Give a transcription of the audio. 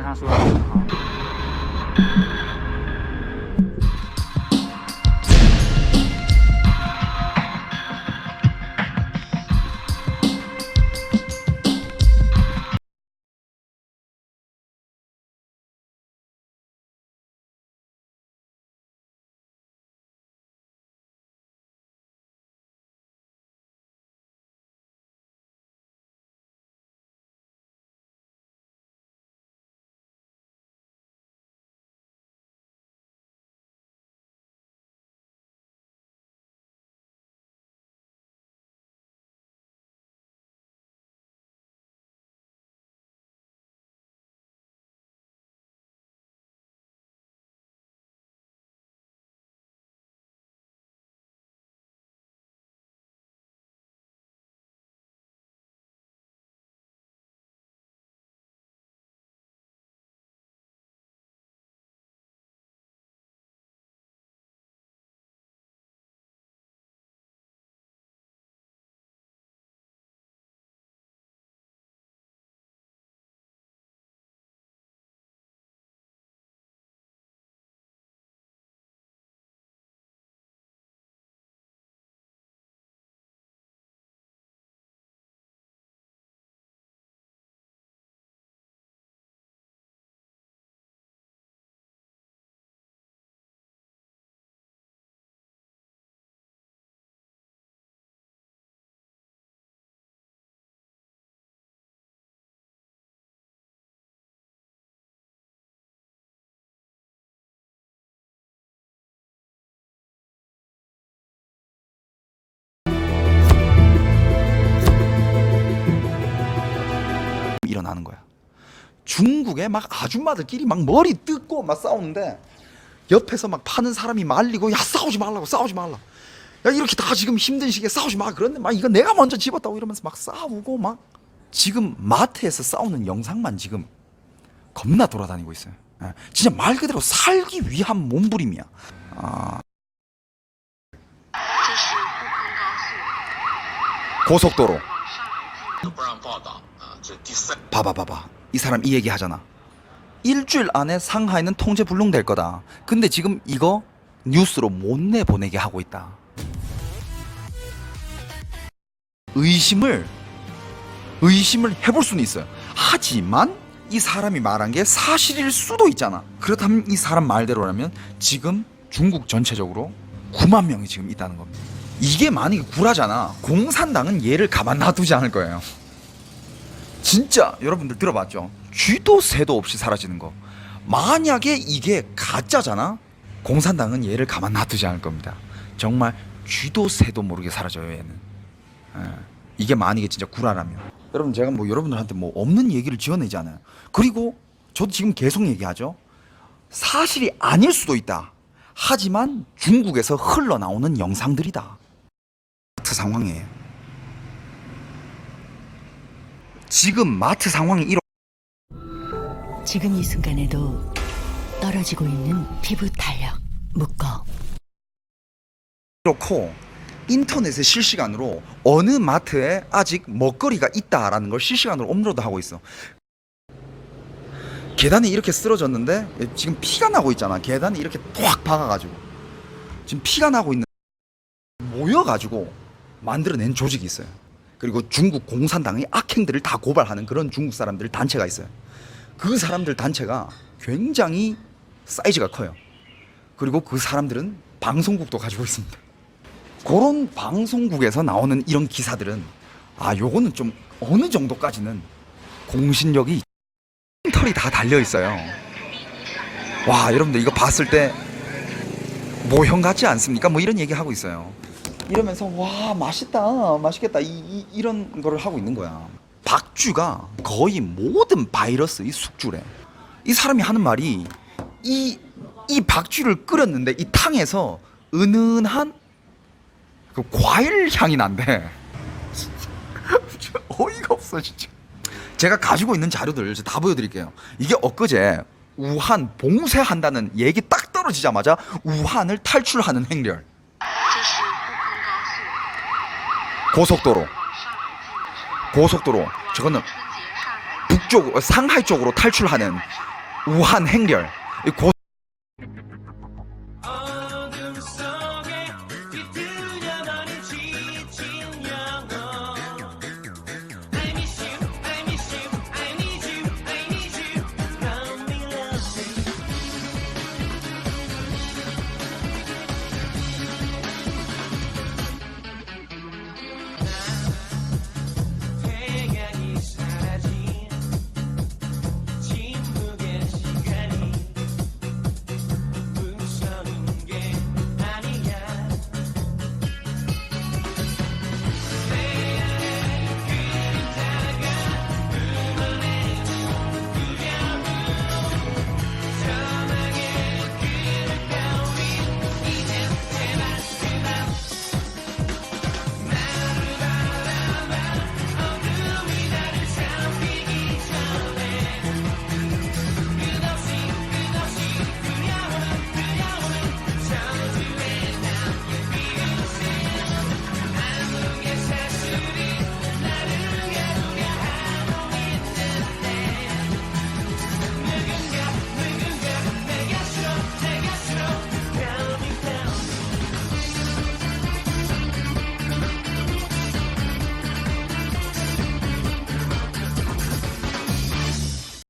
非常说的很好。 일어나는 거야. 중국에 막 아줌마들끼리 막 머리 뜯고 막 싸우는데 옆에서 막 파는 사람이 말리고 야 싸우지 말라고 싸우지 말라. 야 이렇게 다 지금 힘든 시기에 싸우지 마. 그런데 막 이거 내가 먼저 집었다고 이러면서 막 싸우고 막 지금 마트에서 싸우는 영상만 지금 겁나 돌아다니고 있어요. 예. 진짜 말 그대로 살기 위한 몸부림이야. 아... 고속도로. 아. 봐봐 봐봐. 이 사람 이 얘기 하잖아. 일주일 안에 상하이는 통제 불능될 거다. 근데 지금 이거 뉴스로 못 내보내게 하고 있다. 의심을 의심을 해볼 수는 있어요. 하지만 이 사람이 말한 게 사실일 수도 있잖아. 그렇다면 이 사람 말대로라면 지금 중국 전체적으로 9만 명이 지금 있다는 겁니다. 이게 만약에 구라잖아. 공산당은 얘를 가만 놔두지 않을 거예요. 진짜 여러분들 들어봤죠? 쥐도 새도 없이 사라지는 거. 만약에 이게 가짜잖아? 공산당은 얘를 가만 놔두지 않을 겁니다. 정말 쥐도 새도 모르게 사라져요, 얘는. 예. 이게 만약에 진짜 구라라면. 여러분, 제가 뭐 여러분들한테 뭐 없는 얘기를 지어내지 않아요. 그리고 저도 지금 계속 얘기하죠. 사실이 아닐 수도 있다. 하지만 중국에서 흘러나오는 영상들이다. 마트 상황이에요. 지금 마트 상황이 이렇 지금 이 순간에도 떨어지고 있는 피부 탄력 묶어 이렇고 인터넷에 실시간으로 어느 마트에 아직 먹거리가 있다라는 걸 실시간으로 업로드하고 있어. 계단이 이렇게 쓰러졌는데 지금 피가 나고 있잖아. 계단이 이렇게 톡 박아가지고 지금 피가 나고 있는 모여가지고 만들어낸 조직이 있어요. 그리고 중국 공산당의 악행들을 다 고발하는 그런 중국 사람들 단체가 있어요. 그 사람들 단체가 굉장히 사이즈가 커요. 그리고 그 사람들은 방송국도 가지고 있습니다. 그런 방송국에서 나오는 이런 기사들은 아 요거는 좀 어느 정도까지는 공신력이 털이 다 달려 있어요. 와 여러분들 이거 봤을 때 모형 같지 않습니까? 뭐 이런 얘기 하고 있어요. 이러면서 와 맛있다 맛있겠다 이, 이, 런 거를 하고 있는 거야. 박쥐가 거의 모든 바이러스의 숙주래. 이 사람이 하는 말이 이 이 박쥐를 끓였는데 이 탕에서 은은한 그 과일 향이 난대. 어이가 없어 진짜. 제가 가지고 있는 자료들 다 보여드릴게요. 이게 엊그제 우한 봉쇄한다는 얘기 딱 떨어지자마자 우한을 탈출하는 행렬. 고속도로. 고속도로. 저거는 북쪽 상하이 쪽으로 탈출하는 우한 행렬. 고